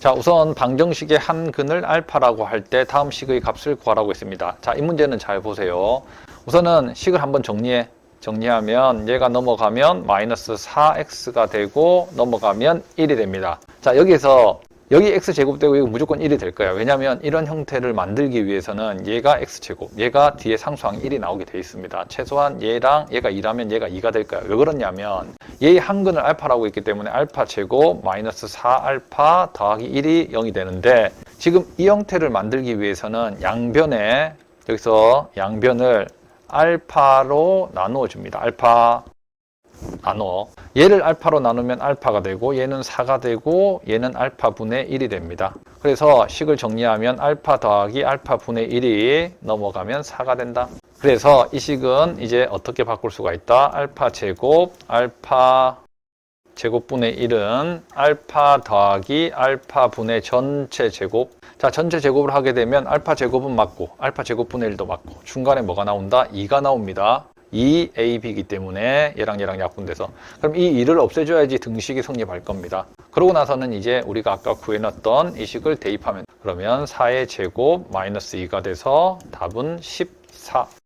자, 우선 방정식의 한 근을 알파라고 할 때 다음 식의 값을 구하라고 했습니다. 자, 이 문제는 잘 보세요. 우선은 식을 한번 정리해. 정리하면 얘가 넘어가면 마이너스 4x가 되고 넘어가면 1이 됩니다. 자, 여기에서 여기 x제곱되고 이거 무조건 1이 될 거예요. 왜냐하면 이런 형태를 만들기 위해서는 얘가 x제곱, 얘가 뒤에 상수항 1이 나오게 돼 있습니다. 최소한 얘랑 얘가 2라면 얘가 2가 될 거예요. 왜 그러냐면 얘의 한근을 알파라고 했기 때문에 알파 제곱 마이너스 4알파 더하기 1이 0이 되는데 지금 이 형태를 만들기 위해서는 양변에 여기서 양변을 알파로 나누어 줍니다. 알파 나눠. 얘를 알파로 나누면 알파가 되고 얘는 4가 되고 얘는 알파 분의 1이 됩니다. 그래서 식을 정리하면 알파 더하기 알파 분의 1이 넘어가면 4가 된다. 그래서 이 식은 이제 어떻게 바꿀 수가 있다? 알파 제곱 알파 제곱분의 1은 알파 더하기 알파 분의 전체 제곱. 자, 전체 제곱을 하게 되면 알파 제곱은 맞고 알파 제곱분의 1도 맞고 중간에 뭐가 나온다? 2가 나옵니다. 2ab이기 때문에 얘랑 얘랑 약분돼서 그럼 이 2를 없애줘야지 등식이 성립할 겁니다. 그러고 나서는 이제 우리가 아까 구해놨던 이 식을 대입하면 그러면 4의 제곱 마이너스 2가 돼서 답은 14